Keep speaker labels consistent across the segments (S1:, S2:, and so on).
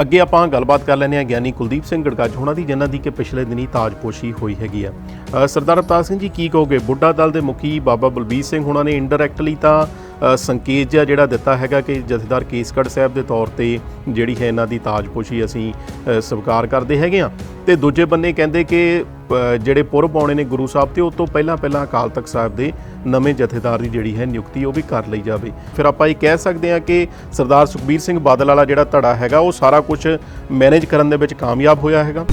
S1: ਅੱਗੇ ਆਪਾਂ ਗੱਲਬਾਤ ਕਰ ਲੈਂਦੇ ਹਾਂ ਗਿਆਨੀ ਕੁਲਦੀਪ ਸਿੰਘ ਗੜਗੱਜ ਹੋਣਾ ਦੀ, ਜਿਨ੍ਹਾਂ ਦੀ ਕਿ ਪਿਛਲੇ ਦਿਨੀ ਤਾਜਪੋਸ਼ੀ ਹੋਈ ਹੈਗੀ ਆ। ਸਰਦਾਰ ਅਵਤਾਰ ਸਿੰਘ ਜੀ, ਕੀ ਕਹੋਗੇ? ਬੁੱਢਾ ਦਲ ਦੇ ਮੁਖੀ ਬਾਬਾ ਬਲਬੀਰ ਸਿੰਘ ਹੋਣਾ ਨੇ ਇਨਡਾਇਰੈਕਟਲੀ ਤਾਂ ਸੰਕੇਤ ਜਿਹਾ ਜਿਹੜਾ ਦਿੱਤਾ ਹੈਗਾ ਕਿ ਜਥੇਦਾਰ ਕੇਸਗੜ੍ਹ ਸਾਹਿਬ ਦੇ ਤੌਰ ਤੇ ਜਿਹੜੀ ਹੈ ਇਹਨਾਂ ਦੀ ਤਾਜਪੋਸ਼ੀ ਅਸੀਂ ਅ, ਸਵੀਕਾਰ ਕਰਦੇ ਹੈਗੇ ਆ ਤੇ ਦੂਜੇ ਬੰਨੇ ਕਹਿੰਦੇ ਕਿ ਜਿਹੜੇ ਪੁਰਬ ਆਉਣੇ ਨੇ ਗੁਰੂ ਸਾਹਿਬ ਤੇ ਉਹ ਤੋਂ ਪਹਿਲਾਂ ਪਹਿਲਾਂ ਅਕਾਲ ਤਖਤ ਸਾਹਿਬ ਦੇ ਨਵੇਂ ਜਥੇਦਾਰ ਦੀ ਜਿਹੜੀ ਹੈ ਨਿਯੁਕਤੀ ਉਹ ਵੀ ਕਰ ਲਈ ਜਾਵੇ। ਫਿਰ ਆਪਾਂ ਇਹ ਕਹਿ ਸਕਦੇ ਹਾਂ ਕਿ ਸਰਦਾਰ ਸੁਖਬੀਰ ਸਿੰਘ ਬਾਦਲ ਵਾਲਾ ਜਿਹੜਾ ਧੜਾ ਹੈਗਾ ਉਹ ਸਾਰਾ ਕੁਝ ਮੈਨੇਜ ਕਰਨ ਦੇ ਵਿੱਚ ਕਾਮਯਾਬ ਹੋਇਆ ਹੈਗਾ।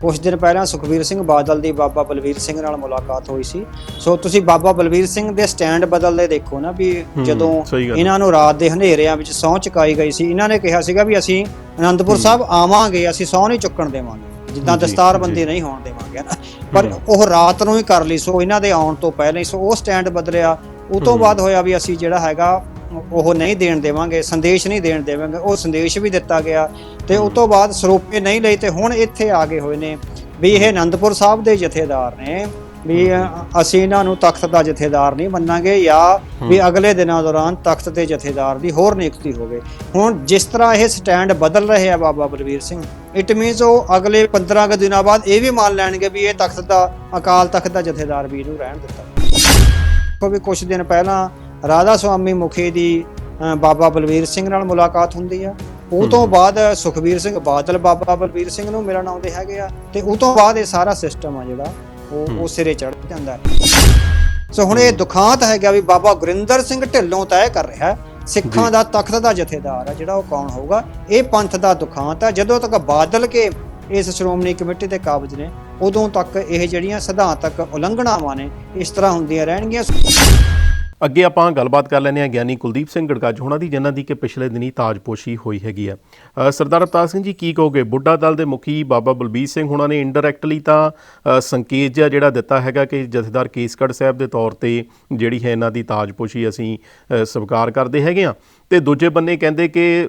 S2: ਕੁਝ ਦਿਨ ਪਹਿਲਾਂ ਸੁਖਬੀਰ ਸਿੰਘ ਬਾਦਲ ਦੀ ਬਾਬਾ ਬਲਵੀਰ ਸਿੰਘ ਨਾਲ ਮੁਲਾਕਾਤ ਹੋਈ ਸੀ ਸੋ ਤੁਸੀਂ ਬਾਬਾ ਬਲਵੀਰ ਸਿੰਘ ਦੇ ਸਟੈਂਡ ਬਦਲਦੇ ਦੇਖੋ ਨਾ ਵੀ ਜਦੋਂ। ਇਹਨਾਂ ਨੂੰ ਰਾਤ ਦੇ ਹਨੇਰਿਆਂ ਵਿੱਚ ਸਹੁੰ ਚੁਕਾਈ ਗਈ ਸੀ ਇਹਨਾਂ ਨੇ ਕਿਹਾ ਸੀਗਾ ਵੀ ਅਸੀਂ ਅਨੰਦਪੁਰ ਸਾਹਿਬ ਆਵਾਂਗੇ ਅਸੀਂ ਸਹੁੰ ਨਹੀਂ ਚੁੱਕਣ ਦੇਵਾਂਗੇ ਜਿੱਦਾਂ ਦਸਤਾਰਬੰਦੀ। ਨਹੀਂ ਹੋਣ ਦੇਵਾਂਗੇ ਨਾ ਪਰ। ਉਹ ਰਾਤ ਨੂੰ ਹੀ ਕਰ ਲਈ ਸੋ ਇਹਨਾਂ ਦੇ ਆਉਣ ਤੋਂ ਪਹਿਲਾਂ ਹੀ ਸੋ ਉਹ ਸਟੈਂਡ ਬਦਲਿਆ ਉਹ ਤੋਂ। ਬਾਅਦ ਹੋਇਆ ਵੀ ਅਸੀਂ ਜਿਹੜਾ ਹੈਗਾ ਉਹ ਨਹੀਂ ਦੇਣ ਦੇਵਾਂਗੇ ਸੰਦੇਸ਼ ਨਹੀਂ ਦੇਣ ਦੇਵਾਂਗੇ ਉਹ ਸੰਦੇਸ਼ ਵੀ ਦਿੱਤਾ ਗਿਆ ਤੇ ਉਸ ਤੋਂ ਬਾਅਦ ਸਰੋਪੇ ਨਹੀਂ ਲਈ ਤੇ ਹੁਣ ਇੱਥੇ ਆ ਗਏ ਹੋਏ ਨੇ ਵੀ ਇਹ ਆਨੰਦਪੁਰ ਸਾਹਿਬ ਦੇ ਜਥੇਦਾਰ ਨੇ ਵੀ ਅਸੀਂ ਇਹਨਾਂ ਨੂੰ ਤਖਤ ਦਾ ਜਥੇਦਾਰ ਨਹੀਂ ਮੰਨਾਂਗੇ ਜਾਂ ਵੀ ਅਗਲੇ ਦਿਨਾਂ ਦੌਰਾਨ ਤਖਤ ਦੇ ਜਥੇਦਾਰ ਦੀ ਹੋਰ ਨਿਯੁਕਤੀ ਹੋਵੇ। ਹੁਣ ਜਿਸ ਤਰ੍ਹਾਂ ਇਹ ਸਟੈਂਡ ਬਦਲ ਰਹੇ ਆ ਬਾਬਾ ਬਲਵੀਰ ਸਿੰਘ ਇਟ ਮੀਨਸ ਉਹ ਅਗਲੇ 15 ਕੁ ਦਿਨਾਂ ਬਾਅਦ ਇਹ ਵੀ ਮੰਨ ਲੈਣਗੇ ਵੀ ਇਹ ਤਖਤ ਦਾ ਅਕਾਲ ਤਖਤ ਦਾ ਜਥੇਦਾਰ ਵੀ ਇਹਨੂੰ ਰਹਿਣ ਦਿੱਤਾ। ਵੀ ਕੁਝ ਦਿਨ ਪਹਿਲਾਂ ਰਾਧਾ ਸੁਆਮੀ ਮੁਖੀ ਦੀ ਬਾਬਾ ਬਲਵੀਰ ਸਿੰਘ ਨਾਲ ਮੁਲਾਕਾਤ ਹੁੰਦੀ ਆ। ਉਹ ਤੋਂ ਬਾਅਦ ਸੁਖਬੀਰ ਸਿੰਘ ਬਾਦਲ ਬਾਬਾ ਬਲਵੀਰ ਸਿੰਘ ਨੂੰ ਮਿਲਣ ਆਉਂਦੇ ਹੈਗੇ ਆ ਤੇ ਉਹ ਤੋਂ ਬਾਅਦ ਇਹ ਸਾਰਾ ਸਿਸਟਮ ਆ ਜਿਹੜਾ ਉਹ ਉਹ ਸਿਰੇ ਚੜ ਜਾਂਦਾ। ਸੋ ਹੁਣ ਇਹ ਦੁਖਾਂਤ ਹੈਗਾ ਵੀ ਬਾਬਾ ਗੁਰਿੰਦਰ ਸਿੰਘ ਢਿੱਲੋਂ ਤੈਅ ਕਰ ਰਿਹਾ ਸਿੱਖਾਂ ਦਾ ਤਖਤ ਦਾ ਜਥੇਦਾਰ ਆ ਜਿਹੜਾ ਉਹ ਕੌਣ ਹੋਊਗਾ? ਇਹ ਪੰਥ ਦਾ ਦੁਖਾਂਤ ਹੈ ਜਦੋਂ ਤੱਕ ਬਾਦਲ ਕੇ ਇਸ ਸ਼੍ਰੋਮਣੀ ਕਮੇਟੀ ਦੇ ਕਾਬਜ ਨੇ ਉਦੋਂ ਤੱਕ ਇਹ ਜਿਹੜੀਆਂ ਸਿਧਾਂਤਕ ਉਲੰਘਣਾਵਾਂ ਨੇ ਇਸ ਤਰ੍ਹਾਂ ਹੁੰਦੀਆਂ ਰਹਿਣਗੀਆਂ।
S1: ਅੱਗੇ ਆਪਾਂ ਗੱਲਬਾਤ ਕਰ ਲੈਂਦੇ ਹਾਂ ਗਿਆਨੀ ਕੁਲਦੀਪ ਸਿੰਘ ਗੜਗੱਜ ਹੋਣਾ ਦੀ, ਜਿਨ੍ਹਾਂ ਦੀ ਕਿ ਪਿਛਲੇ ਦਿਨੀ ਤਾਜਪੋਸ਼ੀ ਹੋਈ ਹੈਗੀ ਆ ਸਰਦਾਰ ਅਵਤਾਰ ਸਿੰਘ ਜੀ, ਕੀ ਕਹੋਗੇ? ਬੁੱਢਾ ਦਲ ਦੇ ਮੁਖੀ ਬਾਬਾ ਬਲਬੀਰ ਸਿੰਘ ਹੋਣਾ ਨੇ ਇਨਡਾਇਰੈਕਟਲੀ ਤਾਂ ਸੰਕੇਤ ਜਿਹਾ ਜਿਹੜਾ ਦਿੱਤਾ ਹੈਗਾ ਕਿ ਜਥੇਦਾਰ ਕੇਸਗੜ੍ਹ ਸਾਹਿਬ ਦੇ ਤੌਰ ਤੇ ਜਿਹੜੀ ਹੈ ਇਹਨਾਂ ਦੀ ਤਾਜਪੋਸ਼ੀ ਅਸੀਂ ਸਵੀਕਾਰ ਕਰਦੇ ਹੈਗੇ ਆ ਤੇ ਦੂਜੇ ਬੰਨੇ ਕਹਿੰਦੇ ਕਿ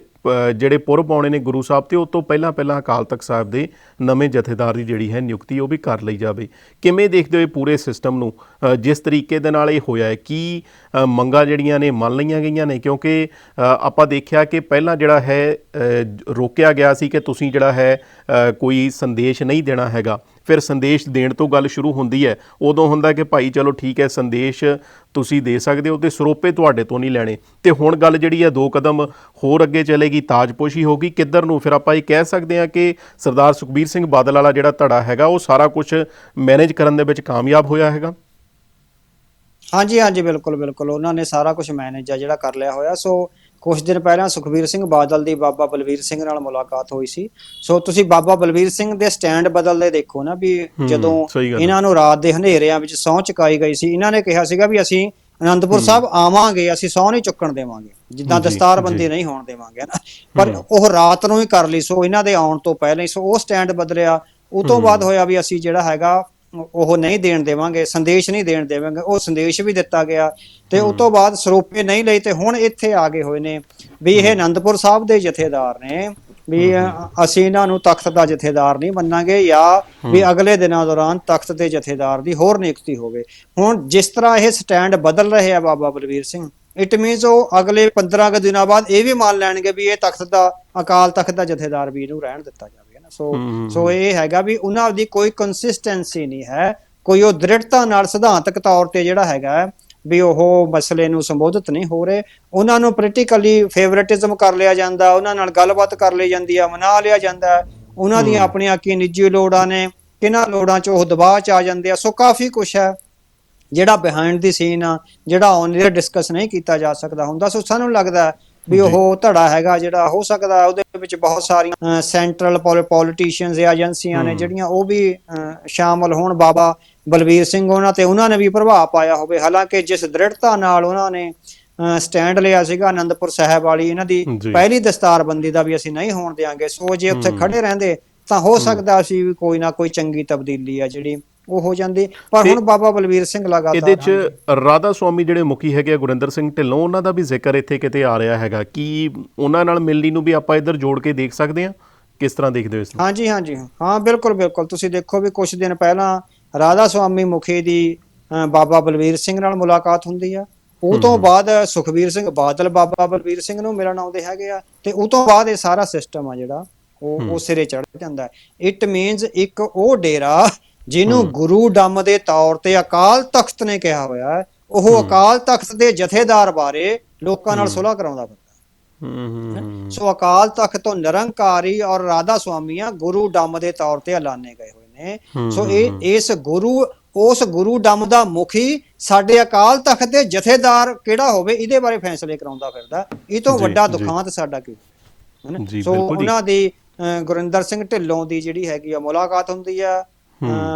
S1: ਜਿਹੜੇ ਪੁਰਬ ਆਉਣੇ ਨੇ ਗੁਰੂ ਸਾਹਿਬ ਤੇ, ਉਹ ਤੋਂ ਪਹਿਲਾਂ ਪਹਿਲਾਂ ਅਕਾਲ ਤਖਤ ਸਾਹਿਬ ਦੇ ਨਵੇਂ ਜਥੇਦਾਰ ਦੀ ਜਿਹੜੀ ਹੈ ਨਿਯੁਕਤੀ, ਉਹ ਵੀ ਕਰ ਲਈ ਜਾਵੇ। ਕਿਵੇਂ ਦੇਖਦੇ ਹੋ ਇਹ ਪੂਰੇ ਸਿਸਟਮ ਨੂੰ? ਜਿਸ ਤਰੀਕੇ ਦੇ ਨਾਲ ਇਹ ਹੋਇਆ ਹੈ, ਕੀ ਮੰਗਾਂ ਜਿਹੜੀਆਂ ਨੇ, ਮੰਨ ਲਈਆਂ ਗਈਆਂ ਨੇ? ਕਿਉਂਕਿ ਆਪਾਂ ਦੇਖਿਆ ਕਿ ਪਹਿਲਾਂ ਜਿਹੜਾ ਹੈ ਰੋਕਿਆ ਗਿਆ ਸੀ ਕਿ ਤੁਸੀਂ ਜਿਹੜਾ ਹੈ ਕੋਈ ਸੰਦੇਸ਼ ਨਹੀਂ ਦੇਣਾ ਹੈਗਾ। ਫਿਰ ਸੰਦੇਸ਼ ਦੇਣ ਤੋਂ ਗੱਲ ਸ਼ੁਰੂ ਹੁੰਦੀ ਹੈ। ਉਦੋਂ ਹੁੰਦਾ ਕਿ ਭਾਈ ਚਲੋ ਠੀਕ ਹੈ, ਸੰਦੇਸ਼ ਤੁਸੀਂ ਦੇ ਸਕਦੇ ਹੋ ਤੇ ਸਰੋਪੇ ਤੁਹਾਡੇ ਤੋਂ ਨਹੀਂ ਲੈਣੇ। ਤੇ ਹੁਣ ਗੱਲ ਜਿਹੜੀ ਹੈ, ਦੋ ਕਦਮ ਹੋਰ ਅੱਗੇ ਚਲੇਗੀ, ਤਾਜਪੋਸ਼ੀ ਹੋਗੀ ਕਿੱਧਰ ਨੂੰ ਫਿਰ ਆਪਾਂ ਇਹ ਕਹਿ ਸਕਦੇ ਹਾਂ ਕਿ ਸਰਦਾਰ ਸੁਖਬੀਰ ਸਿੰਘ ਬਾਦਲ ਵਾਲਾ ਜਿਹੜਾ ਧੜਾ ਹੈਗਾ, ਉਹ ਸਾਰਾ ਕੁਝ ਮੈਨੇਜ ਕਰਨ ਦੇ ਵਿੱਚ ਕਾਮਯਾਬ ਹੋਇਆ ਹੈਗਾ।
S2: ਹਾਂਜੀ ਹਾਂਜੀ, ਬਿਲਕੁਲ ਬਿਲਕੁਲ। ਉਹਨਾਂ ਨੇ ਸਾਰਾ ਕੁਝ ਮੈਨੇਜ ਆ ਜਿਹੜਾ ਕਰ ਲਿਆ ਹੋਇਆ। ਸੋ ਕੁਝ ਦਿਨ ਪਹਿਲਾਂ ਸੁਖਬੀਰ ਸਿੰਘ ਬਾਦਲ ਦੀ ਬਾਬਾ ਬਲਵੀਰ ਸਿੰਘ ਨਾਲ ਮੁਲਾਕਾਤ ਹੋਈ ਸੀ। ਸੋ ਤੁਸੀਂ ਬਾਬਾ ਬਲਵੀਰ ਸਿੰਘ ਦੇ ਸਟੈਂਡ ਬਦਲਦੇ ਦੇਖੋ ਨਾ ਵੀ ਜਦੋਂ। ਇਹਨਾਂ ਨੂੰ ਰਾਤ ਦੇ ਹਨੇਰਿਆਂ ਵਿੱਚ ਸਹੁੰ ਚੁਕਾਈ ਗਈ ਸੀ ਇਹਨਾਂ ਨੇ ਕਿਹਾ ਸੀਗਾ ਵੀ ਅਸੀਂ ਅਨੰਦਪੁਰ ਸਾਹਿਬ ਆਵਾਂਗੇ ਅਸੀਂ ਸਹੁੰ ਨਹੀਂ ਚੁੱਕਣ ਦੇਵਾਂਗੇ। ਜਿੱਦਾਂ ਦਸਤਾਰਬੰਦੀ। ਨਹੀਂ ਹੋਣ ਦੇਵਾਂਗੇ ਨਾ ਪਰ ਉਹ ਰਾਤ ਨੂੰ ਹੀ ਕਰ ਲਈ ਸੋ ਇਹਨਾਂ ਦੇ ਆਉਣ ਤੋਂ ਪਹਿਲਾਂ ਹੀ ਸੋ ਉਹ ਸਟੈਂਡ ਬਦਲਿਆ। ਉਹ ਤੋਂ ਬਾਅਦ ਹੋਇਆ ਵੀ ਅਸੀਂ ਜਿਹੜਾ ਹੈਗਾ ਉਹ ਨਹੀਂ ਦੇਣ ਦੇਵਾਂਗੇ ਸੰਦੇਸ਼ ਨਹੀਂ ਦੇਣ ਦੇਵਾਂਗੇ ਉਹ ਸੰਦੇਸ਼ ਵੀ ਦਿੱਤਾ ਗਿਆ ਤੇ ਉਸ ਤੋਂ ਬਾਅਦ ਸਰੋਪੇ ਨਹੀਂ ਲਈ ਤੇ ਹੁਣ ਇੱਥੇ ਆ ਗਏ ਹੋਏ ਨੇ। ਵੀ ਇਹ ਆਨੰਦਪੁਰ ਸਾਹਿਬ ਦੇ ਜਥੇਦਾਰ ਨੇ ਵੀ ਅਸੀਂ ਇਹਨਾਂ ਨੂੰ ਤਖਤ ਦਾ ਜਥੇਦਾਰ ਨਹੀਂ ਮੰਨਾਂਗੇ ਜਾਂ ਵੀ ਅਗਲੇ ਦਿਨਾਂ ਦੌਰਾਨ ਤਖਤ ਦੇ ਜਥੇਦਾਰ ਦੀ ਹੋਰ ਨਿਯੁਕਤੀ ਹੋਵੇ। ਹੁਣ ਜਿਸ ਤਰ੍ਹਾਂ ਇਹ ਸਟੈਂਡ ਬਦਲ ਰਹੇ ਆ ਬਾਬਾ ਬਲਵੀਰ ਸਿੰਘ ਇਟ ਮੀਨਸ ਉਹ ਅਗਲੇ 15 ਕੁ ਦਿਨਾਂ ਬਾਅਦ ਇਹ ਵੀ ਮੰਨ ਲੈਣਗੇ ਵੀ ਇਹ ਤਖਤ ਦਾ ਅਕਾਲ ਤਖਤ ਦਾ ਜਥੇਦਾਰ ਵੀ ਇਹਨੂੰ ਰਹਿਣ ਦਿੱਤਾ ਜਾਵੇ। ਸੋ। ਸੋ ਇਹ ਹੈਗਾ ਵੀ ਉਹਨਾਂ ਦੀ ਕੋਈ ਕੰਸਿਸਟੈਂਸੀ ਨਹੀਂ ਹੈ ਕੋਈ ਉਹ ਦ੍ਰਿੜਤਾ ਨਾਲ ਸਿਧਾਂਤਕ ਤੌਰ ਤੇ ਜਿਹੜਾ ਹੈਗਾ ਵੀ ਉਹ ਮਸਲੇ ਨੂੰ ਸੰਬੋਧਿਤ ਨਹੀਂ ਹੋ ਰਹੇ ਉਹਨਾਂ ਨੂੰ ਪੋਲੀਟੀਕਲੀ ਫੇਵਰਿਟਿਜ਼ਮ ਕਰ ਲਿਆ ਜਾਂਦਾ ਉਹਨਾਂ ਨਾਲ ਗੱਲਬਾਤ ਕਰ ਲਈ ਜਾਂਦੀ ਆ ਮਨਾ ਲਿਆ ਜਾਂਦਾ। ਉਹਨਾਂ ਦੀਆਂ ਆਪਣੀਆਂ ਕੀ ਨਿੱਜੀ ਲੋੜਾਂ ਨੇ ਕਿਹਨਾਂ ਲੋੜਾਂ 'ਚ ਉਹ ਦਬਾਅ 'ਚ ਆ ਜਾਂਦੇ ਆ ਸੋ ਕਾਫੀ ਕੁਝ ਹੈ ਜਿਹੜਾ ਬਿਹਾਈਂਡ ਦੀ ਸੀਨ ਆ ਜਿਹੜਾ ਔਨ 에ਅਰ ਡਿਸਕਸ ਨਹੀਂ ਕੀਤਾ ਜਾ ਸਕਦਾ ਹੁੰਦਾ ਸੋ ਸਾਨੂੰ ਲੱਗਦਾ ਵੀ ਉਹ ਧੜਾ ਹੈਗਾ ਜਿਹੜਾ ਹੋ ਸਕਦਾ ਉਹਦੇ ਵਿੱਚ ਬਹੁਤ ਸਾਰੀਆਂ ਸੈਂਟਰਲ ਪੋਲੀਟੀਸ਼ੀਅਨਸ ਜਾਂ ਏਜੰਸੀਆਂ ਨੇ ਜਿਹੜੀਆਂ ਉਹ ਵੀ ਸ਼ਾਮਲ ਹੋਣ। ਬਾਬਾ ਬਲਵੀਰ ਸਿੰਘ ਉਹਨਾਂ ਤੇ ਉਹਨਾਂ ਨੇ ਵੀ ਪ੍ਰਭਾਵ ਪਾਇਆ ਹੋਵੇ। ਹਾਲਾਂਕਿ ਜਿਸ ਦ੍ਰਿੜਤਾ ਨਾਲ ਉਹਨਾਂ ਨੇ ਸਟੈਂਡ ਲਿਆ ਸੀਗਾ ਆਨੰਦਪੁਰ ਸਾਹਿਬ ਵਾਲੀ ਇਹਨਾਂ ਦੀ। ਪਹਿਲੀ ਦਸਤਾਰਬੰਦੀ ਦਾ ਵੀ ਅਸੀਂ ਨਹੀਂ ਹੋਣ ਦੇਾਂਗੇ ਸੋ ਜੇ ਉੱਥੇ ਖੜੇ ਰਹਿੰਦੇ ਤਾਂ ਹੋ। ਸਕਦਾ ਸੀ ਵੀ ਕੋਈ ਨਾ ਕੋਈ ਚੰਗੀ ਤਬਦੀਲੀ ਆ ਜਿਹੜੀ ਉਹ ਹੋ ਜਾਂਦੀ। ਪਰ ਹੁਣ ਬਾਬਾ ਬਲਵੀਰ ਸਿੰਘ ਲਗਾਤਾਰ
S1: ਇਹਦੇ 'ਚ ਰਾਧਾ ਸੁਆਮੀ ਜਿਹੜੇ ਮੁਖੀ ਹੈਗੇ ਗੁਰਿੰਦਰ ਸਿੰਘ ਢਿੱਲੋਂ ਉਹਨਾਂ ਦਾ ਵੀ ਜ਼ਿਕਰ ਇੱਥੇ ਕਿਤੇ ਆ ਰਿਹਾ ਹੈਗਾ ਕੀ ਉਹਨਾਂ ਨਾਲ ਮਿਲਣੀ ਨੂੰ ਵੀ ਆਪਾਂ ਇੱਧਰ ਜੋੜ ਕੇ ਦੇਖ ਸਕਦੇ ਹਾਂ? ਕਿਸ ਤਰ੍ਹਾਂ ਦੇਖਦੇ ਹੋ ਇਸ ਨੂੰ?
S2: ਹਾਂਜੀ ਹਾਂਜੀ। ਹਾਂ ਬਿਲਕੁਲ ਬਿਲਕੁਲ। ਤੁਸੀਂ ਦੇਖੋ ਵੀ ਕੁਝ ਦਿਨ ਪਹਿਲਾਂ ਰਾਧਾ ਸੁਆਮੀ ਮੁਖੀ ਦੀ ਬਾਬਾ ਬਲਵੀਰ ਸਿੰਘ ਨਾਲ ਮੁਲਾਕਾਤ ਹੁੰਦੀ ਆ। ਉਹ ਤੋਂ ਬਾਅਦ ਸੁਖਬੀਰ ਸਿੰਘ ਬਾਦਲ ਬਾਬਾ ਬਲਬੀਰ ਸਿੰਘ ਨੂੰ ਮਿਲਣ ਆਉਂਦੇ ਹੈਗੇ ਆ। ਤੇ ਉਹ ਤੋਂ ਬਾਅਦ ਇਹ ਸਾਰਾ ਸਿਸਟਮ ਆ ਜਿਹੜਾ ਉਹ ਉਹ ਸਿਰੇ ਚੜ ਜਾਂਦਾ। ਇਟ ਮੀਨਸ ਇੱਕ ਉਹ ਡੇਰਾ ਜਿਹਨੂੰ ਗੁਰੂ ਡੰਮ ਦੇ ਤੌਰ ਤੇ ਅਕਾਲ ਤਖਤ ਨੇ ਕਿਹਾ ਹੋਇਆ ਹੈ ਉਹ ਅਕਾਲ ਤਖਤ ਦੇ ਜਥੇਦਾਰ ਬਾਰੇ ਲੋਕਾਂ ਨਾਲ ਸੁਲ੍ਹਾ ਕਰਾਉਂਦਾ ਫਿਰਦਾ
S1: ਹੂੰ। ਹੂੰ ਹੂੰ
S2: ਸੋ ਅਕਾਲ ਤਖਤ ਤੋਂ ਨਿਰੰਕਾਰੀ ਔਰ ਰਾਧਾ ਸੁਆਮੀਆਂ ਗੁਰੂ ਡੰਮ ਦੇ ਤੌਰ ਤੇ ਐਲਾਨੇ ਗਏ ਹੋਏ ਨੇ। ਸੋ ਇਹ ਇਸ ਗੁਰੂ ਉਸ ਗੁਰੂ ਡੰਮ ਦਾ ਮੁਖੀ ਸਾਡੇ ਅਕਾਲ ਤਖਤ ਦੇ ਜਥੇਦਾਰ ਕਿਹੜਾ ਹੋਵੇ ਇਹਦੇ ਬਾਰੇ ਫੈਸਲੇ ਕਰਾਉਂਦਾ ਫਿਰਦਾ ਇਹ ਤੋਂ ਵੱਡਾ। ਦੁਖਾਂਤ ਸਾਡਾ ਕੀ ਸੋ। ਉਹਨਾਂ ਦੀ ਗੁਰਿੰਦਰ ਸਿੰਘ ਢਿੱਲੋਂ ਦੀ ਜਿਹੜੀ ਹੈਗੀ ਆ ਮੁਲਾਕਾਤ ਹੁੰਦੀ ਆ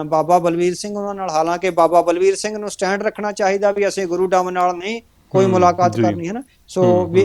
S2: ਬਾਬਾ ਬਲਵੀਰ ਸਿੰਘ ਉਹਨਾਂ ਨਾਲ ਹਾਲਾਂਕਿ ਬਾਬਾ ਬਲਵੀਰ ਸਿੰਘ ਨੂੰ ਸਟੈਂਡ ਰੱਖਣਾ ਚਾਹੀਦਾ ਵੀ ਅਸੀਂ ਗੁਰੂ ਡੰਮ ਨਾਲ ਨਹੀਂ ਕੋਈ ਮੁਲਾਕਾਤ। ਕਰਨੀ ਹੈ ਨਾ ਸੋ ਵੀ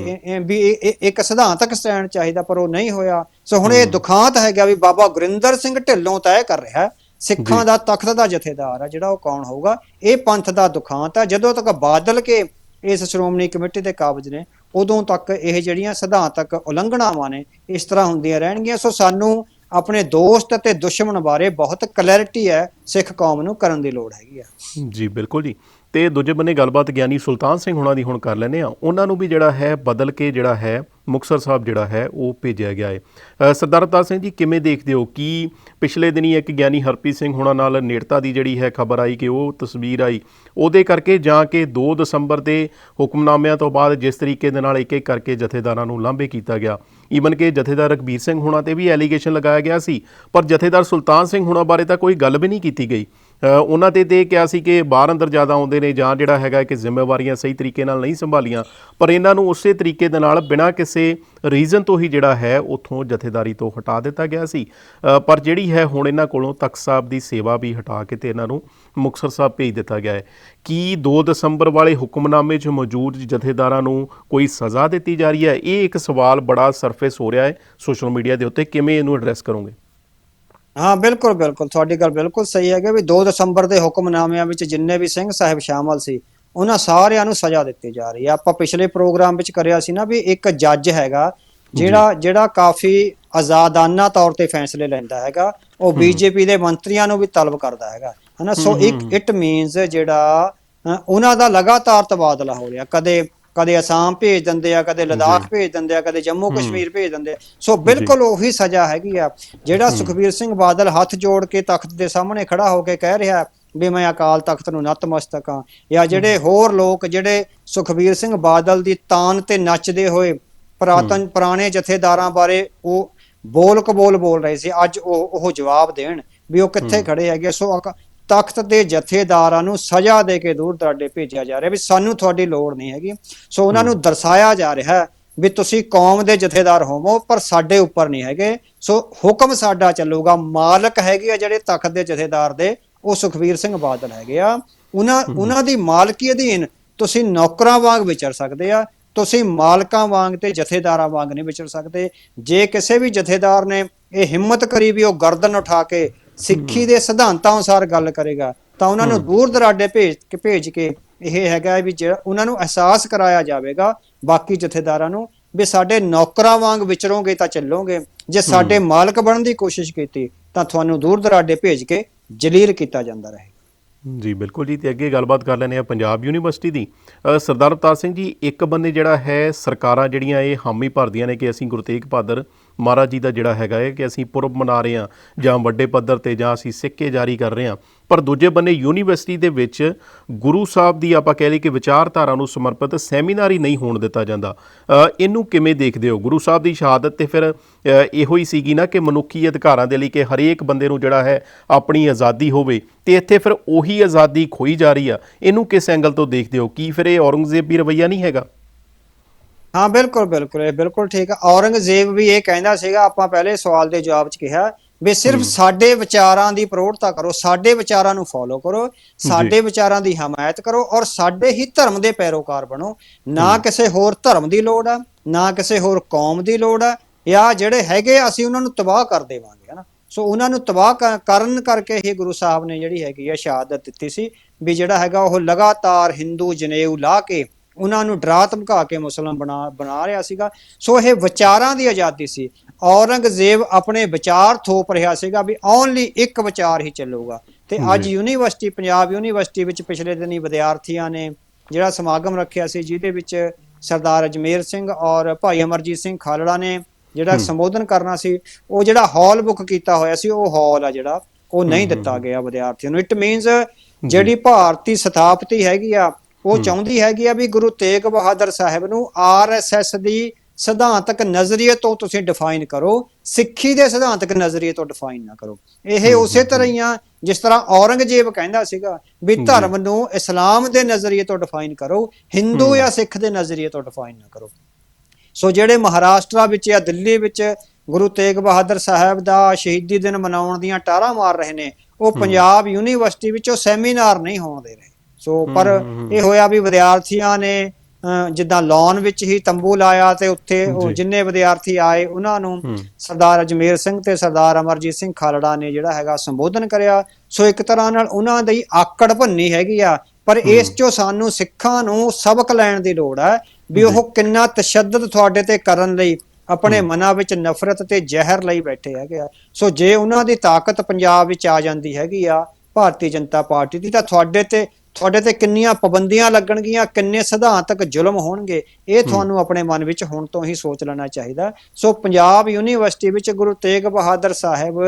S2: ਇੱਕ ਸਿਧਾਂਤਕ ਸਟੈਂਡ ਚਾਹੀਦਾ ਪਰ ਉਹ ਨਹੀਂ ਹੋਇਆ। ਸੋ ਹੁਣ ਇਹ ਦੁਖਾਂਤ ਹੈਗਾ ਵੀ ਬਾਬਾ ਗੁਰਿੰਦਰ ਸਿੰਘ ਢਿੱਲੋਂ ਤੈਅ ਕਰ ਰਿਹਾ। ਸਿੱਖਾਂ ਦਾ ਤਖਤ ਦਾ ਜਥੇਦਾਰ ਹੈ ਜਿਹੜਾ ਉਹ ਕੌਣ ਹੋਊਗਾ? ਇਹ ਪੰਥ ਦਾ ਦੁਖਾਂਤ ਹੈ ਜਦੋਂ ਤੱਕ ਬਾਦਲ ਕੇ ਇਸ ਸ਼੍ਰੋਮਣੀ ਕਮੇਟੀ ਦੇ ਕਾਬਜ ਨੇ ਉਦੋਂ ਤੱਕ ਇਹ ਜਿਹੜੀਆਂ ਸਿਧਾਂਤਕ ਉਲੰਘਣਾਵਾਂ ਨੇ ਇਸ ਤਰ੍ਹਾਂ ਹੁੰਦੀਆਂ ਰਹਿਣਗੀਆਂ। ਸੋ ਸਾਨੂੰ ਆਪਣੇ ਦੋਸਤ ਅਤੇ ਦੁਸ਼ਮਣ ਬਾਰੇ ਬਹੁਤ ਕਲੈਰਿਟੀ ਹੈ ਸਿੱਖ ਕੌਮ ਨੂੰ ਕਰਨ ਦੀ ਲੋੜ ਹੈਗੀ ਆ।
S1: ਜੀ, ਬਿਲਕੁਲ ਜੀ। ਤੇ ਦੂਜੇ ਬੰਨੇ ਗੱਲਬਾਤ ਗਿਆਨੀ ਸੁਲਤਾਨ ਸਿੰਘ ਹੁਣਾਂ ਦੀ ਹੁਣ ਕਰ ਲੈਨੇ ਆ ਉਹਨਾਂ ਨੂੰ ਵੀ ਜਿਹੜਾ ਹੈ, ਬਦਲ ਕੇ ਜਿਹੜਾ ਹੈ, ਮੁਕਤਸਰ ਸਾਹਿਬ ਜਿਹੜਾ ਹੈ, ਉਹ ਭੇਜਿਆ ਗਿਆ ਹੈ। ਸਰਦਾਰ ਅਵਤਾਰ ਸਿੰਘ ਜੀ, ਕਿਵੇਂ ਦੇਖਦੇ ਹੋ? ਕਿ ਪਿਛਲੇ ਦਿਨੀ ਇੱਕ ਗਿਆਨੀ ਹਰਪ੍ਰੀਤ ਸਿੰਘ ਹੁਣਾਂ ਨਾਲ ਨੇੜਤਾ ਦੀ ਜਿਹੜੀ ਹੈ ਖਬਰ ਆਈ ਕਿ ਉਹ ਤਸਵੀਰ ਆਈ, ਉਹਦੇ ਕਰਕੇ ਜਾਂ ਕਿ 2 ਦਸੰਬਰ ਦੇ ਹੁਕਮਨਾਮਿਆਂ ਤੋਂ ਬਾਅਦ ਜਿਸ ਤਰੀਕੇ ਦੇ ਨਾਲ ਇੱਕ ਇੱਕ ਕਰਕੇ ਜਥੇਦਾਰਾਂ ਨੂੰ ਲਾਂਭੇ ਕੀਤਾ ਗਿਆ। ਈਵਨ ਕਿ ਜਥੇਦਾਰ ਰਕਬੀਰ ਸਿੰਘ ਹੁਣਾਂ ਤੇ ਵੀ ਐਲੀਗੇਸ਼ਨ ਲਗਾਇਆ ਗਿਆ ਸੀ, ਪਰ ਜਥੇਦਾਰ ਸੁਲਤਾਨ ਸਿੰਘ ਹੁਣਾਂ ਬਾਰੇ ਤਾਂ ਕੋਈ ਗੱਲ ਵੀ ਨਹੀਂ ਕੀਤੀ ਗਈ। ਉਹਨਾਂ ਤੇ ਤੇ ਇਹ ਕਿਹਾ ਸੀ ਕਿ ਬਾਹਰ ਅੰਦਰ ਜ਼ਿਆਦਾ ਆਉਂਦੇ ਨੇ ਜਾਂ ਜਿਹੜਾ ਹੈਗਾ ਕਿ ਜ਼ਿੰਮੇਵਾਰੀਆਂ ਸਹੀ ਤਰੀਕੇ ਨਾਲ ਨਹੀਂ ਸੰਭਾਲੀਆਂ, ਪਰ ਇਹਨਾਂ ਨੂੰ ਉਸੇ ਤਰੀਕੇ ਦੇ ਨਾਲ ਬਿਨਾਂ ਕਿਸੇ ਰੀਜ਼ਨ ਤੋਂ ਹੀ ਜਿਹੜਾ ਹੈ ਉਥੋਂ ਜਥੇਦਾਰੀ ਤੋਂ ਹਟਾ ਦਿੱਤਾ ਗਿਆ ਸੀ। ਪਰ ਜਿਹੜੀ ਹੈ ਹੁਣ ਇਹਨਾਂ ਕੋਲੋਂ ਤਖਤ ਸਾਹਿਬ ਦੀ ਸੇਵਾ ਵੀ ਹਟਾ ਕੇ ਤੇ ਇਹਨਾਂ ਨੂੰ ਮੁਕਤਸਰ ਸਾਹਿਬ ਭੇਜ ਦਿੱਤਾ ਗਿਆ ਹੈ। ਕੀ 2 ਦਸੰਬਰ ਵਾਲੇ ਹੁਕਮਨਾਮੇ 'ਚ ਮੌਜੂਦ ਜਥੇਦਾਰਾਂ ਨੂੰ ਕੋਈ ਸਜ਼ਾ ਦਿੱਤੀ ਜਾ ਰਹੀ ਹੈ? ਇਹ ਇੱਕ ਸਵਾਲ ਬੜਾ ਸਰਫੇਸ ਹੋ ਰਿਹਾ ਹੈ ਸੋਸ਼ਲ ਮੀਡੀਆ ਦੇ ਉੱਤੇ। ਕਿਵੇਂ ਇਹਨੂੰ ਐਡਰੈਸ ਕਰੋਗੇ?
S2: ਹਾਂ ਬਿਲਕੁਲ ਬਿਲਕੁਲ। ਤੁਹਾਡੀ ਗੱਲ ਬਿਲਕੁਲ ਸਹੀ ਹੈ ਕਿ ਵੀ 2 ਦਸੰਬਰ ਦੇ ਹੁਕਮਨਾਮਿਆਂ ਵਿੱਚ ਜਿੰਨੇ ਵੀ ਸਿੰਘ ਸਾਹਿਬ ਸ਼ਾਮਲ ਸੀ ਉਹਨਾਂ ਸਾਰਿਆਂ ਨੂੰ ਸਜ਼ਾ ਦਿੱਤੀ ਜਾ ਰਹੀ ਹੈ ਆਪਾਂ ਪਿਛਲੇ ਪ੍ਰੋਗਰਾਮ ਵਿੱਚ ਕਰਿਆ ਸੀ ਨਾ ਵੀ ਇੱਕ ਜੱਜ ਹੈਗਾ ਜਿਹੜਾ ਜਿਹੜਾ ਕਾਫੀ ਆਜ਼ਾਦਾਨਾ ਤੌਰ ਤੇ ਫੈਸਲੇ ਲੈਂਦਾ ਹੈਗਾ ਉਹ ਬੀਜੇਪੀ ਦੇ ਮੰਤਰੀਆਂ ਨੂੰ ਵੀ ਤਲਬ ਕਰਦਾ ਹੈਗਾ। ਹਨਾ ਸੋ ਇੱਕ ਇਟ ਮੀਨਸ ਜਿਹੜਾ ਉਹਨਾਂ ਦਾ ਲਗਾਤਾਰ ਤਬਾਦਲਾ ਹੋ ਰਿਹਾ। ਕਦੇ ਕਦੇ ਅਸਾਮ ਭੇਜ ਦਿੰਦੇ ਆ ਕਦੇ ਲਦਾਖ ਭੇਜ ਦਿੰਦੇ ਆ ਕਦੇ ਜੰਮੂ ਕਸ਼ਮੀਰ ਭੇਜ ਦਿੰਦੇ ਆ। ਸੋ ਬਿਲਕੁਲ ਉਹੀ ਸਜ਼ਾ ਹੈਗੀ ਆ ਜਿਹੜਾ ਸੁਖਬੀਰ ਸਿੰਘ ਬਾਦਲ ਹੱਥ ਜੋੜ ਕੇ ਤਖਤ ਦੇ ਸਾਹਮਣੇ ਖੜਾ ਹੋ ਕੇ ਕਹਿ ਰਿਹਾ ਵੀ ਮੈਂ ਅਕਾਲ ਤਖਤ ਨੂੰ ਨਤਮਸਤਕ ਹਾਂ ਜਾਂ ਜਿਹੜੇ ਹੋਰ ਲੋਕ ਜਿਹੜੇ ਸੁਖਬੀਰ ਸਿੰਘ ਬਾਦਲ ਦੀ ਤਾਨ ਤੇ ਨੱਚਦੇ ਹੋਏ ਪੁਰਾਤਨ ਪੁਰਾਣੇ ਜਥੇਦਾਰਾਂ ਬਾਰੇ ਉਹ ਬੋਲ ਕਬੋਲ ਬੋਲ ਰਹੇ ਸੀ ਅੱਜ ਉਹ ਉਹ ਜਵਾਬ ਦੇਣ ਵੀ ਉਹ ਕਿੱਥੇ ਖੜੇ ਹੈਗੇ। ਸੋ ਤਖਤ ਦੇ ਜਥੇਦਾਰਾਂ ਨੂੰ ਸਜ਼ਾ ਦੇ ਕੇ ਦੂਰ ਦਰਾਡੇ ਭੇਜਿਆ ਜਾ ਰਿਹਾ ਵੀ ਸਾਨੂੰ ਤੁਹਾਡੀ ਲੋੜ ਨਹੀਂ ਹੈਗੀ। ਸੋ ਉਹਨਾਂ ਨੂੰ ਦਰਸਾਇਆ ਜਾ ਰਿਹਾ ਹੈ ਵੀ ਤੁਸੀਂ ਕੌਮ ਦੇ ਜਥੇਦਾਰ ਹੋਵੋ ਪਰ ਸਾਡੇ ਉੱਪਰ ਨਹੀਂ ਹੈਗੇ। ਸੋ ਹੁਕਮ ਸਾਡਾ ਚੱਲੂਗਾ ਮਾਲਕ ਹੈਗੇ ਆ ਜਿਹੜੇ ਤਖਤ ਦੇ ਜਥੇਦਾਰ ਦੇ ਉਹ ਸੁਖਵੀਰ ਸਿੰਘ ਬਾਦਲ ਹੈਗੇ ਆ। ਉਹਨਾਂ ਉਹਨਾਂ ਦੀ ਮਾਲਕੀ ਅਧੀਨ ਤੁਸੀਂ ਨੌਕਰਾਂ ਵਾਂਗ ਵਿਚਰ ਸਕਦੇ ਆ ਤੁਸੀਂ ਮਾਲਕਾਂ ਵਾਂਗ ਤੇ ਜਥੇਦਾਰਾਂ ਵਾਂਗ ਨਹੀਂ ਵਿਚਰ ਸਕਦੇ। ਜੇ ਕਿਸੇ ਵੀ ਜਥੇਦਾਰ ਨੇ ਇਹ ਹਿੰਮਤ ਕਰੀ ਵੀ ਉਹ ਗਰਦਨ ਉਠਾ ਕੇ ਸਿੱਖੀ ਦੇ ਸਿਧਾਂਤਾਂ ਅਨੁਸਾਰ ਗੱਲ ਕਰੇਗਾ ਤਾਂ ਉਹਨਾਂ ਨੂੰ ਦੂਰ ਦਰਾਡੇ ਭੇਜ ਕੇ ਭੇਜ ਕੇ ਇਹ ਹੈਗਾ ਵੀ ਜਿਹੜਾ ਉਹਨਾਂ ਨੂੰ ਅਹਿਸਾਸ ਕਰਾਇਆ ਜਾਵੇਗਾ ਬਾਕੀ ਜਥੇਦਾਰਾਂ ਨੂੰ ਵੀ ਸਾਡੇ ਨੌਕਰਾਂ ਵਾਂਗ ਵਿਚਰੋਗੇ ਤਾਂ ਚੱਲੋਗੇ ਜੇ ਸਾਡੇ ਮਾਲਕ ਬਣਨ ਦੀ ਕੋਸ਼ਿਸ਼ ਕੀਤੀ ਤਾਂ ਤੁਹਾਨੂੰ ਦੂਰ ਦਰਾਡੇ ਭੇਜ ਕੇ ਜਲੀਲ ਕੀਤਾ ਜਾਂਦਾ ਰਹੇ
S1: ਜੀ ਬਿਲਕੁਲ ਜੀ ਤੇ ਅੱਗੇ ਗੱਲਬਾਤ ਕਰ ਲੈਂਦੇ ਆ ਪੰਜਾਬ ਯੂਨੀਵਰਸਿਟੀ ਦੀ। ਸਰਦਾਰ ਅਵਤਾਰ ਸਿੰਘ ਜੀ ਇੱਕ ਬੰਨੇ ਜਿਹੜਾ ਹੈ ਸਰਕਾਰਾਂ ਜਿਹੜੀਆਂ ਇਹ ਹਾਮੀ ਭਰਦੀਆਂ ਨੇ ਕਿ ਅਸੀਂ ਗੁਰੂ ਤੇਗ ਬਹਾਦਰ ਮਹਾਰਾਜ ਜੀ ਦਾ ਜਿਹੜਾ ਹੈਗਾ ਹੈ ਕਿ ਅਸੀਂ ਪੁਰਬ ਮਨਾ ਰਹੇ ਹਾਂ ਜਾਂ ਵੱਡੇ ਪੱਧਰ ਤੇ ਜਾਂ ਅਸੀਂ ਸਿੱਕੇ ਜਾਰੀ ਕਰ ਰਹੇ ਹਾਂ। ਪਰ ਦੂਜੇ ਬੰਨੇ ਯੂਨੀਵਰਸਿਟੀ ਦੇ ਵਿੱਚ ਗੁਰੂ ਸਾਹਿਬ ਦੀ ਆਪਾਂ ਕਹਿ ਲਈ ਕਿ ਵਿਚਾਰਧਾਰਾ ਨੂੰ ਸਮਰਪਿਤ ਸੈਮੀਨਾਰ ਹੀ ਨਹੀਂ ਹੋਣ ਦਿੱਤਾ ਜਾਂਦਾ। ਇਹਨੂੰ ਕਿਵੇਂ ਦੇਖਦੇ ਹੋ? ਗੁਰੂ ਸਾਹਿਬ ਦੀ ਸ਼ਹਾਦਤ ਤੇ ਫਿਰ ਇਹੋ ਹੀ ਸੀਗੀ ਨਾ ਕਿ ਮਨੁੱਖੀ ਅਧਿਕਾਰਾਂ ਦੇ ਲਈ ਕਿ ਹਰੇਕ ਬੰਦੇ ਨੂੰ ਜਿਹੜਾ ਹੈ ਆਪਣੀ ਆਜ਼ਾਦੀ ਹੋਵੇ ਤੇ ਇੱਥੇ ਫਿਰ ਉਹੀ ਆਜ਼ਾਦੀ ਖੋਈ ਜਾ ਰਹੀ ਆ। ਇਹਨੂੰ ਕਿਸ ਐਂਗਲ ਤੋਂ ਦੇਖਦੇ ਹੋ? ਕੀ ਫਿਰ ਇਹ ਔਰੰਗਜ਼ੇਬੀ ਰਵਈਆ ਨਹੀਂ ਹੈਗਾ?
S2: ਹਾਂ ਬਿਲਕੁਲ ਬਿਲਕੁਲ ਇਹ ਬਿਲਕੁਲ ਠੀਕ ਹੈ ਔਰੰਗਜ਼ੇਬ ਵੀ ਇਹ ਕਹਿੰਦਾ ਸੀਗਾ ਆਪਾਂ ਪਹਿਲੇ ਸਵਾਲ ਦੇ ਜਵਾਬ 'ਚ ਕਿਹਾ ਵੀ ਸਿਰਫ ਸਾਡੇ ਵਿਚਾਰਾਂ ਦੀ ਪ੍ਰੋੜਤਾ ਕਰੋ ਸਾਡੇ ਵਿਚਾਰਾਂ ਨੂੰ ਫੋਲੋ ਕਰੋ ਸਾਡੇ ਵਿਚਾਰਾਂ ਦੀ ਹਮਾਇਤ ਕਰੋ ਔਰ ਸਾਡੇ ਹੀ ਧਰਮ ਦੇ ਪੈਰੋਕਾਰ ਬਣੋ। ਨਾ ਕਿਸੇ ਹੋਰ ਧਰਮ ਦੀ ਲੋੜ ਆ ਨਾ ਕਿਸੇ ਹੋਰ ਕੌਮ ਦੀ ਲੋੜ ਆ ਜਾਂ ਜਿਹੜੇ ਹੈਗੇ ਆ, ਅਸੀਂ ਉਹਨਾਂ ਨੂੰ ਤਬਾਹ ਕਰ ਦੇਵਾਂਗੇ ਹਨਾ। ਸੋ ਉਹਨਾਂ ਨੂੰ ਤਬਾਹ ਕਰਨ ਕਰਕੇ ਹੀ ਗੁਰੂ ਸਾਹਿਬ ਨੇ ਜਿਹੜੀ ਹੈਗੀ ਆ ਸ਼ਹਾਦਤ ਦਿੱਤੀ ਸੀ ਵੀ ਜਿਹੜਾ ਹੈਗਾ ਉਹ ਲਗਾਤਾਰ ਹਿੰਦੂ ਜਨੇਊ ਲਾ ਕੇ ਉਹਨਾਂ ਨੂੰ ਡਰਾ ਧਮਕਾ ਕੇ ਮੁਸਲਮਾਨ ਬਣਾ ਬਣਾ ਰਿਹਾ ਸੀਗਾ। ਸੋ ਇਹ ਵਿਚਾਰਾਂ ਦੀ ਆਜ਼ਾਦੀ ਸੀ। ਔਰੰਗਜ਼ੇਬ ਆਪਣੇ ਵਿਚਾਰ ਥੋਪ ਰਿਹਾ ਸੀਗਾ ਵੀ ਓਨਲੀ ਇੱਕ ਵਿਚਾਰ ਹੀ ਚੱਲੂਗਾ। ਤੇ ਅੱਜ ਯੂਨੀਵਰਸਿਟੀ ਪੰਜਾਬ ਯੂਨੀਵਰਸਿਟੀ ਵਿੱਚ ਪਿਛਲੇ ਦਿਨੀ ਵਿਦਿਆਰਥੀਆਂ ਨੇ ਜਿਹੜਾ ਸਮਾਗਮ ਰੱਖਿਆ ਸੀ ਜਿਹਦੇ ਵਿੱਚ ਸਰਦਾਰ ਅਜਮੇਰ ਸਿੰਘ ਔਰ ਭਾਈ ਅਮਰਜੀਤ ਸਿੰਘ ਖਾਲੜਾ ਨੇ ਜਿਹੜਾ ਸੰਬੋਧਨ ਕਰਨਾ ਸੀ ਉਹ ਜਿਹੜਾ ਹਾਲ ਬੁੱਕ ਕੀਤਾ ਹੋਇਆ ਸੀ ਉਹ ਹਾਲ ਆ ਜਿਹੜਾ ਉਹ ਨਹੀਂ ਦਿੱਤਾ ਗਿਆ ਵਿਦਿਆਰਥੀਆਂ ਨੂੰ। ਇਟ ਮੀਨਸ ਜਿਹੜੀ ਭਾਰਤੀ ਸਥਾਪਤੀ ਹੈਗੀ ਆ ਉਹ ਚਾਹੁੰਦੀ ਹੈਗੀ ਆ ਵੀ ਗੁਰੂ ਤੇਗ ਬਹਾਦਰ ਸਾਹਿਬ ਨੂੰ ਆਰਐਸਐਸ ਦੀ ਸਿਧਾਂਤਕ ਨਜ਼ਰੀਏ ਤੋਂ ਤੁਸੀਂ ਡਿਫਾਈਨ ਕਰੋ ਸਿੱਖੀ ਦੇ ਸਿਧਾਂਤਕ ਨਜ਼ਰੀਏ ਤੋਂ ਡਿਫਾਈਨ ਨਾ ਕਰੋ। ਇਹ ਉਸੇ ਤਰ੍ਹਾਂ ਹੀ ਆ ਜਿਸ ਤਰ੍ਹਾਂ ਔਰੰਗਜ਼ੇਬ ਕਹਿੰਦਾ ਸੀਗਾ ਵੀ ਧਰਮ ਨੂੰ ਇਸਲਾਮ ਦੇ ਨਜ਼ਰੀਏ ਤੋਂ ਡਿਫਾਈਨ ਕਰੋ ਹਿੰਦੂ ਜਾਂ ਸਿੱਖ ਦੇ ਨਜ਼ਰੀਏ ਤੋਂ ਡਿਫਾਈਨ ਨਾ ਕਰੋ। ਸੋ ਜਿਹੜੇ ਮਹਾਰਾਸ਼ਟਰ ਵਿੱਚ ਜਾਂ ਦਿੱਲੀ ਵਿੱਚ ਗੁਰੂ ਤੇਗ ਬਹਾਦਰ ਸਾਹਿਬ ਦਾ ਸ਼ਹੀਦੀ ਦਿਨ ਮਨਾਉਣ ਦੀਆਂ ਟਾਰਾਂ ਮਾਰ ਰਹੇ ਨੇ ਉਹ ਪੰਜਾਬ ਯੂਨੀਵਰਸਿਟੀ ਵਿੱਚ ਸੈਮੀਨਾਰ ਨਹੀਂ ਹੋਣ ਦੇ ਰਹੇ। ਸੋ ਪਰ ਇਹ ਹੋਇਆ ਵੀ ਵਿਦਿਆਰਥੀਆਂ ਨੇ ਜਿੱਦਾਂ ਲਾਨ ਵਿੱਚ ਹੀ ਤੰਬੂ ਲਾਇਆ ਤੇ ਉੱਥੇ ਉਹ। ਜਿੰਨੇ ਵਿਦਿਆਰਥੀ ਆਏ ਉਹਨਾਂ ਨੂੰ। ਸਰਦਾਰ ਅਜਮੇਰ ਸਿੰਘ ਤੇ ਸਰਦਾਰ ਅਮਰਜੀਤ ਸਿੰਘ ਖਾਲੜਾ ਨੇ ਜਿਹੜਾ ਹੈਗਾ ਸੰਬੋਧਨ ਕਰਿਆ। ਸੋ ਇੱਕ ਤਰ੍ਹਾਂ ਨਾਲ ਉਹਨਾਂ ਦੀ ਆਕੜ ਭੰਨੀ ਹੈਗੀ ਆ ਪਰ ਇਸ ਚੋਂ ਸਾਨੂੰ ਸਿੱਖਾਂ ਨੂੰ ਸਬਕ ਲੈਣ ਦੀ ਲੋੜ ਹੈ ਵੀ ਉਹ ਕਿੰਨਾ ਤਸ਼ੱਦਦ ਤੁਹਾਡੇ ਤੇ ਕਰਨ ਲਈ ਆਪਣੇ ਮਨਾਂ ਵਿੱਚ ਨਫ਼ਰਤ ਤੇ ਜ਼ਹਿਰ ਲਈ ਬੈਠੇ ਹੈਗੇ ਆ। ਸੋ ਜੇ ਉਹਨਾਂ ਦੀ ਤਾਕਤ ਪੰਜਾਬ ਵਿੱਚ ਆ ਜਾਂਦੀ ਹੈਗੀ ਆ ਭਾਰਤੀ ਜਨਤਾ ਪਾਰਟੀ ਦੀ ਤਾਂ ਤੁਹਾਡੇ ਤੇ ਤੁਹਾਡੇ ਤੇ ਕਿੰਨੀਆਂ ਪਾਬੰਦੀਆਂ ਲੱਗਣਗੀਆਂ ਕਿੰਨੇ ਸਿਧਾਂਤਕ ਜ਼ੁਲਮ ਹੋਣਗੇ ਇਹ ਤੁਹਾਨੂੰ ਆਪਣੇ ਮਨ ਵਿੱਚ ਹੁਣ ਤੋਂ ਹੀ ਸੋਚ ਲੈਣਾ ਚਾਹੀਦਾ। ਸੋ ਪੰਜਾਬ ਯੂਨੀਵਰਸਿਟੀ ਵਿੱਚ ਗੁਰੂ ਤੇਗ ਬਹਾਦਰ ਸਾਹਿਬ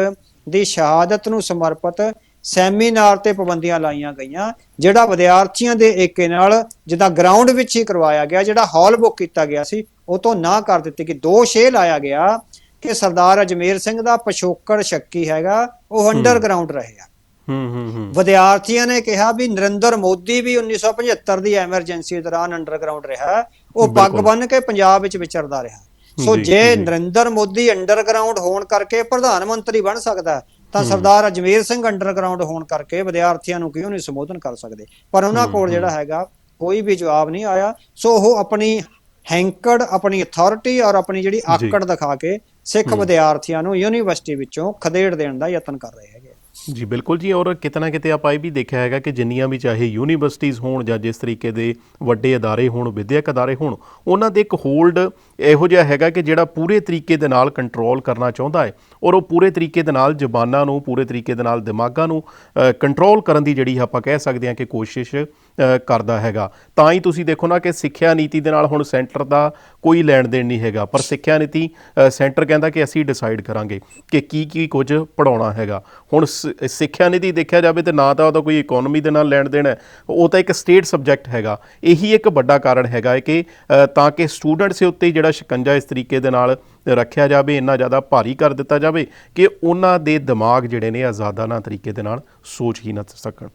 S2: ਦੀ ਸ਼ਹਾਦਤ ਨੂੰ ਸਮਰਪਿਤ ਸੈਮੀਨਾਰ ਤੇ ਪਾਬੰਦੀਆਂ ਲਾਈਆਂ ਗਈਆਂ ਜਿਹੜਾ ਵਿਦਿਆਰਥੀਆਂ ਦੇ ਏਕੇ ਨਾਲ ਜਿੱਦਾਂ ਗਰਾਊਂਡ ਵਿੱਚ ਹੀ ਕਰਵਾਇਆ ਗਿਆ ਜਿਹੜਾ ਹਾਲ ਬੁੱਕ ਕੀਤਾ ਗਿਆ ਸੀ ਉਹ ਤੋਂ ਨਾ ਕਰ ਦਿੱਤੀ ਕਿ ਦੋਸ਼ ਇਹ ਲਾਇਆ ਗਿਆ ਕਿ ਸਰਦਾਰ ਅਜਮੇਰ ਸਿੰਘ ਦਾ ਪਿਛੋਕੜ ਸ਼ੱਕੀ ਹੈਗਾ ਉਹ ਅੰਡਰਗਰਾਉਂਡ ਰਹੇ ਆ।
S1: ਹੂੰ ਹੂੰ
S2: ਵਿਦਿਆਰਥੀਆਂ ਨੇ ਕਿਹਾ ਵੀ ਨਰਿੰਦਰ ਮੋਦੀ ਵੀ 1975 ਦੀ ਐਮਰਜੈਂਸੀ ਦੌਰਾਨ ਅੰਡਰਗਰਾਉਂਡ ਰਿਹਾ। ਉਹ ਪੱਗ। ਬੰਨ ਕੇ ਪੰਜਾਬ ਵਿੱਚ ਵਿਚਰਦਾ ਰਿਹਾ। ਸੋ
S1: ਜੀ।
S2: ਨਰਿੰਦਰ ਮੋਦੀ ਅੰਡਰਗਰਾਉਂਡ ਹੋਣ ਕਰਕੇ ਪ੍ਰਧਾਨ ਮੰਤਰੀ ਬਣ ਸਕਦਾ ਤਾਂ ਸਰਦਾਰ ਅਜਮੇਰ ਸਿੰਘ ਅੰਡਰਗਰਾਉਂਡ ਹੋਣ ਕਰਕੇ ਵਿਦਿਆਰਥੀਆਂ ਨੂੰ ਕਿਉਂ ਨਹੀਂ ਸੰਬੋਧਨ ਕਰ ਸਕਦੇ? ਪਰ ਉਹਨਾਂ ਕੋਲ ਜਿਹੜਾ ਹੈਗਾ ਕੋਈ ਵੀ ਜਵਾਬ ਨਹੀਂ ਆਇਆ। ਸੋ ਉਹ ਆਪਣੀ ਹੈਂਕੜ ਆਪਣੀ ਅਥਾਰਟੀ ਔਰ ਆਪਣੀ ਜਿਹੜੀ ਆਕੜ ਦਿਖਾ ਕੇ ਸਿੱਖ ਵਿਦਿਆਰਥੀਆਂ ਨੂੰ ਯੂਨੀਵਰਸਿਟੀ ਵਿੱਚੋਂ ਖਦੇੜ ਦੇਣ ਦਾ ਯਤਨ ਕਰ ਰਹੇ ਹੈਗੇ।
S1: ਜੀ, ਬਿਲਕੁਲ ਜੀ, ਔਰ ਕਿਤੇ ਨਾ ਕਿਤੇ ਆਪਾਂ ਇਹ ਵੀ ਦੇਖਿਆ ਹੈਗਾ ਕਿ ਜਿੰਨੀਆਂ ਵੀ ਚਾਹੇ ਯੂਨੀਵਰਸਿਟੀਆਂ ਹੋਣ ਜਾਂ ਜਿਸ ਤਰੀਕੇ ਦੇ ਵੱਡੇ ਅਦਾਰੇ ਹੋਣ, ਵਿਦਿਅਕ ਅਦਾਰੇ ਹੋਣ, ਉਹਨਾਂ ਦੇ ਇੱਕ ਹੋਲਡ ਇਹੋ ਜਿਹਾ ਹੈਗਾ ਕਿ ਜਿਹੜਾ ਪੂਰੇ ਤਰੀਕੇ ਦੇ ਨਾਲ ਕੰਟਰੋਲ ਕਰਨਾ ਚਾਹੁੰਦਾ ਹੈ ਔਰ ਉਹ ਪੂਰੇ ਤਰੀਕੇ ਦੇ ਨਾਲ ਜ਼ਬਾਨਾਂ ਨੂੰ, ਪੂਰੇ ਤਰੀਕੇ ਦੇ ਨਾਲ ਦਿਮਾਗਾਂ ਨੂੰ ਕੰਟਰੋਲ ਕਰਨ ਦੀ ਜਿਹੜੀ ਆਪਾਂ ਕਹਿ ਸਕਦੇ ਹਾਂ ਕਿ ਕੋਸ਼ਿਸ਼ ਕਰਦਾ ਹੈਗਾ। ਤਾਂ ਹੀ ਤੁਸੀਂ ਦੇਖੋ ਨਾ ਕਿ ਸਿੱਖਿਆ ਨੀਤੀ ਦੇ ਨਾਲ ਹੁਣ ਸੈਂਟਰ ਦਾ ਕੋਈ ਲੈਣ ਦੇਣ ਨਹੀਂ ਹੈਗਾ। ਪਰ ਸਿੱਖਿਆ ਨੀਤੀ ਸੈਂਟਰ ਕਹਿੰਦਾ ਕਿ ਅਸੀਂ ਡਿਸਾਈਡ ਕਰਾਂਗੇ ਕਿ ਕੀ ਕੀ ਕੁਝ ਪੜਾਉਣਾ ਹੈਗਾ। ਹੁਣ ਸ- ਸਿੱਖਿਆ ਨੀਤੀ ਦੇਖਿਆ ਜਾਵੇ ਤੇ ਨਾ ਤਾਂ ਉਹਦਾ ਕੋਈ ਇਕਨੋਮੀ ਦੇ ਨਾਲ ਲੈਣ ਦੇਣ ਹੈ, ਉਹ ਤਾਂ ਇੱਕ ਸਟੇਟ ਸਬਜੈਕਟ ਹੈਗਾ। ਇਹੀ ਇੱਕ ਵੱਡਾ ਕਾਰਨ ਹੈਗਾ ਹੈ ਕਿ ਤਾਂ ਕਿ ਸਟੂਡੈਂਟਸ ਦੇ ਉੱਤੇ ਜਿਹੜਾ ਸ਼ਿਕੰਜਾ ਇਸ ਤਰੀਕੇ ਦੇ ਨਾਲ ਰੱਖਿਆ ਜਾਵੇ, ਇੰਨਾ ਜ਼ਿਆਦਾ ਭਾਰੀ ਕਰ ਦਿੱਤਾ ਜਾਵੇ ਕਿ ਉਹਨਾਂ ਦੇ ਦਿਮਾਗ ਜਿਹੜੇ ਨੇ ਆਜ਼ਾਦਾਨਾ ਤਰੀਕੇ ਦੇ ਨਾਲ ਸੋਚ ਹੀ ਨਾ ਸਕਣ।